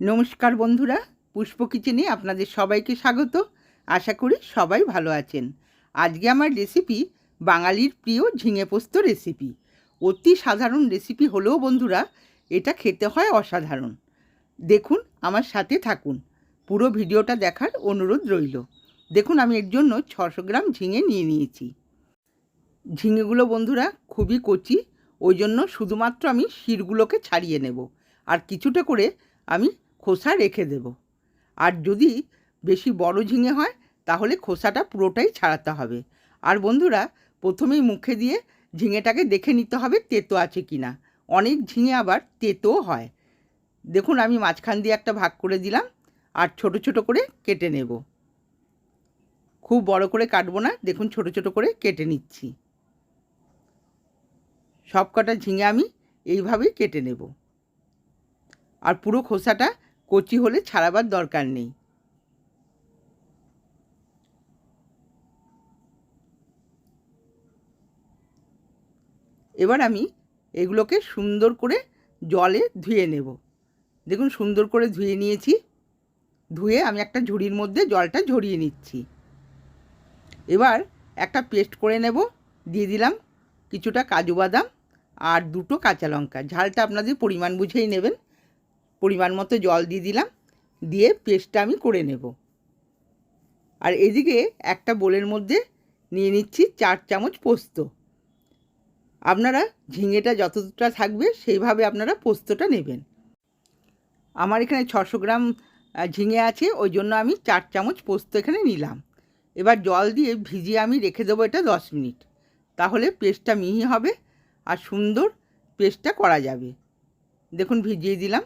নমস্কার বন্ধুরা, পুষ্প কিচেনে আপনাদের সবাইকে স্বাগত। আশা করি সবাই ভালো আছেন। আজকে আমার রেসিপি বাঙালির প্রিয় ঝিঙে পোস্ত রেসিপি অতি সাধারণ রেসিপি হলেও বন্ধুরা, এটা খেতে হয় অসাধারণ। দেখুন, আমার সাথে থাকুন। পুরো ভিডিওটা দেখার অনুরোধ রইল। দেখুন, আমি এর জন্য ছশো গ্রাম ঝিঙে নিয়ে নিয়েছি। ঝিঙেগুলো বন্ধুরা, খুবই কচি। ওই জন্য শুধুমাত্র আমি শিরগুলোকে ছাড়িয়ে নেব। আর কিছুটা করে আমি খোসা রেখে দেব। আর যদি বেশি বড় ঝিঙে হয়, তাহলে খোসাটা পুরোটাই ছাড়াতে হবে। আর বন্ধুরা, প্রথমেই মুখে দিয়ে ঝিঙেটাকে দেখে নিতে হবে তেতো আছে কি না অনেক ঝিঙে আবার তেতোও হয়। দেখুন, আমি মাঝখান দিয়ে একটা ভাগ করে দিলাম আর ছোট ছোট করে কেটে নেব। খুব বড় করে কাটবো না, দেখুন ছোট ছোট করে কেটে নিচ্ছি। সব কটা ঝিঙে আমি এইভাবেই কেটে নেব। আর পুরো খোসাটা কচি হলে ছাড়াবার দরকার নেই। এবার আমি এগুলোকে সুন্দর করে জলে ধুয়ে নেব। দেখুন, সুন্দর করে ধুয়ে নিয়েছি। ধুয়ে আমি একটা ঝুড়ির মধ্যে জলটা ঝরিয়ে নিচ্ছি। এবার একটা পেস্ট করে নেব। দিয়ে দিলাম কিছুটা কাজু বাদাম আর দুটো কাঁচা লঙ্কা। ঝালটা আপনাদের পরিমাণ বুঝেই নেবেন। পরিমাণ মতো জল দিয়ে দিলাম, দিয়ে পেস্টটা আমি করে নেব। আর এদিকে একটা বোলের মধ্যে নিয়ে নিচ্ছি চার চামচ পোস্ত। আপনারা ঝিঙেটা যতটা থাকবে সেইভাবে আপনারা পোস্তটা নেবেন। আমার এখানে ছশো গ্রাম ঝিঙে আছে, ওই জন্য আমি চার চামচ পোস্ত এখানে নিলাম। এবার জল দিয়ে ভিজিয়ে আমি রেখে দেবো এটা দশ মিনিট। তাহলে পেস্টটা মিহি হবে আর সুন্দর পেস্টটা করা যাবে। দেখুন, ভিজিয়ে দিলাম।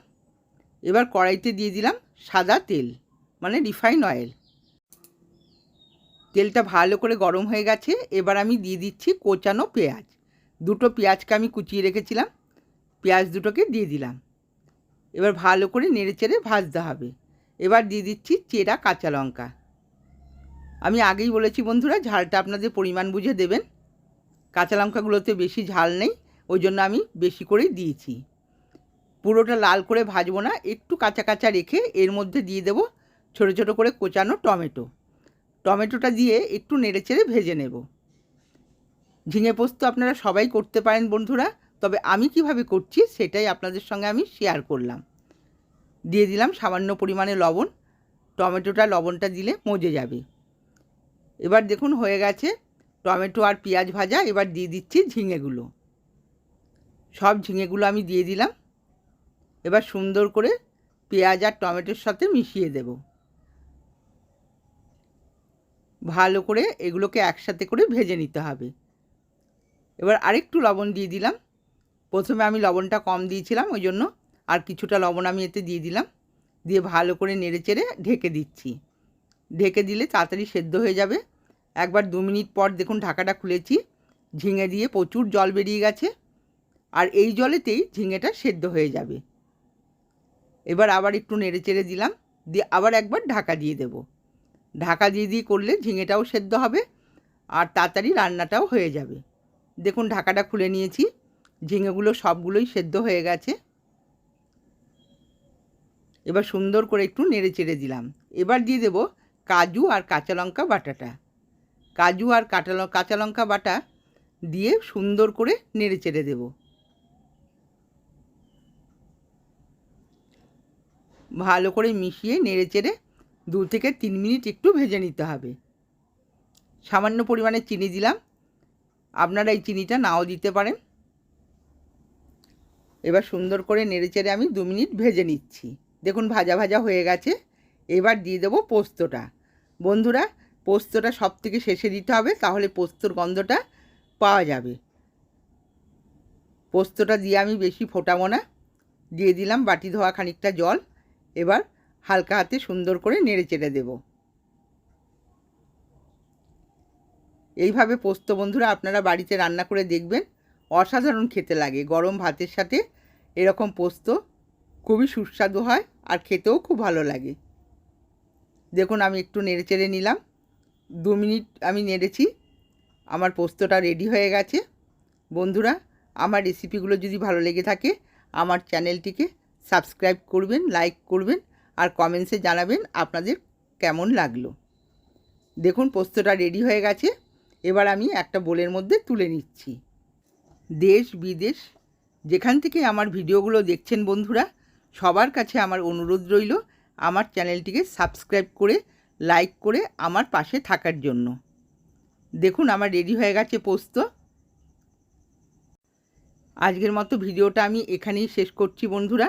এবার কড়াইতে দিয়ে দিলাম সাদা তেল মানে রিফাইন অয়েল তেলটা ভালো করে গরম হয়ে গেছে, এবার আমি দিয়ে দিচ্ছি কোচানো পেঁয়াজ। দুটো পেঁয়াজকে আমি কুচিয়ে রেখেছিলাম, পেঁয়াজ দুটোকে দিয়ে দিলাম। এবার ভালো করে নেড়ে চেড়ে ভাজতে হবে। এবার দিয়ে দিচ্ছি চেরা কাঁচা লঙ্কা। আমি আগেই বলেছি বন্ধুরা, ঝালটা আপনাদের পরিমাণ বুঝে দেবেন। কাঁচা লঙ্কাগুলোতে বেশি ঝাল নেই, ওই জন্য আমি বেশি করেই দিয়েছি। পুরোটা লাল করে ভাজবো না, একটু কাঁচা কাঁচা রেখে এর মধ্যে দিয়ে দেবো ছোটো ছোটো করে কোচানো টমেটো। টমেটোটা দিয়ে একটু নেড়ে চেড়ে ভেজে নেব। ঝিঙে পোস্ত আপনারা সবাই করতে পারেন বন্ধুরা, তবে আমি কীভাবে করছি সেটাই আপনাদের সঙ্গে আমি শেয়ার করলাম। দিয়ে দিলাম সামান্য পরিমাণে লবণ, টমেটোটা লবণটা দিলে মজে যাবে। এবার দেখুন হয়ে গেছে, টমেটো আর পেঁয়াজ ভাজা, এবার দিয়ে দিচ্ছি ঝিঙেগুলো। সব ঝিঙেগুলো আমি দিয়ে দিলাম। এবার সুন্দর করে পেঁয়াজ আর টমেটোর সাথে মিশিয়ে দেব। ভালো করে এগুলোকে একসাথে করে ভেজে নিতে হবে। এবার আরেকটু লবণ দিয়ে দিলাম। প্রথমে আমি লবণটা কম দিয়েছিলাম, ওই জন্য আর কিছুটা লবণ আমি এতে দিয়ে দিলাম। দিয়ে ভালো করে নেড়ে চেড়ে ঢেকে দিচ্ছি। ঢেকে দিলে তাড়াতাড়ি সেদ্ধ হয়ে যাবে। একবার দু মিনিট পর দেখুন ঢাকাটা খুলেছি। ঝিঙে দিয়ে প্রচুর জল বেরিয়ে গেছে। আর এই জলেতেই ঝিঙেটা সেদ্ধ হয়ে যাবে। এবার আবার একটু নেড়ে চেড়ে দিলাম, দিয়ে আবার একবার ঢাকা দিয়ে দেব। ঢাকা দিয়ে দিয়ে করলে ঝিঙেটাও সেদ্ধ হবে আর তাড়াতাড়ি রান্নাটাও হয়ে যাবে। দেখুন ঢাকাটা খুলে নিয়েছি, ঝিঙেগুলো সবগুলোই সেদ্ধ হয়ে গেছে। এবার সুন্দর করে একটু নেড়ে চেড়ে দিলাম। এবার দিয়ে দেব কাজু আর কাঁচা লঙ্কা বাটাটা। কাজু আর কাঁচা কাঁচা লঙ্কা বাটা দিয়ে সুন্দর করে নেড়ে চেড়ে দেবো। ভালো করে মিশিয়ে নেড়ে চেড়ে দু থেকে তিন মিনিট একটু ভেজে নিতে হবে। সামান্য পরিমাণে চিনি দিলাম। আপনারা এই চিনিটা নাও দিতে পারেন। এবার সুন্দর করে নেড়ে চেড়ে আমি দু মিনিট ভেজে নিচ্ছি। দেখুন ভাজা ভাজা হয়ে গেছে। এবার দিয়ে দেবো পোস্তটা। বন্ধুরা, পোস্তটা সব থেকে শেষে দিতে হবে, তাহলে পোস্তর গন্ধটা পাওয়া যাবে। পোস্তটা দিয়ে আমি বেশি ফোটাবো না। দিয়ে দিলাম বাটি ধোয়া খানিকটা জল। এবার হালকা হাতে সুন্দর করে নেড়ে চেড়ে দেব। এইভাবে পোস্ত বন্ধুরা আপনারা বাড়িতে রান্না করে দেখবেন, অসাধারণ খেতে লাগে। গরম ভাতের সাথে এরকম পোস্ত খুবই সুস্বাদু হয় আর খেতেও খুব ভালো লাগে। দেখুন, আমি একটু নেড়ে চেড়ে নিলাম। দু মিনিট আমি নেড়েছি। আমার পোস্তটা রেডি হয়ে গেছে। বন্ধুরা, আমার রেসিপিগুলো যদি ভালো লেগে থাকে, আমার চ্যানেলটিকে সাবস্ক্রাইব করবেন, লাইক করবেন আর কমেন্টসে জানাবেন আপনাদের কেমন লাগল। দেখুন, পোস্তটা রেডি হয়ে গেছে। এবার আমি একটা বোলের মধ্যে তুলে নিচ্ছি। দেশ বিদেশ, যেখান থেকে আমার ভিডিওগুলো দেখছেন বন্ধুরা, সবার কাছে আমার অনুরোধ রইল আমার চ্যানেলটিকে সাবস্ক্রাইব করে, লাইক করে আমার পাশে থাকার জন্য। দেখুন, আমার রেডি হয়ে গেছে পোস্ত। আজকের মতো ভিডিওটা আমি এখানেই শেষ করছি বন্ধুরা।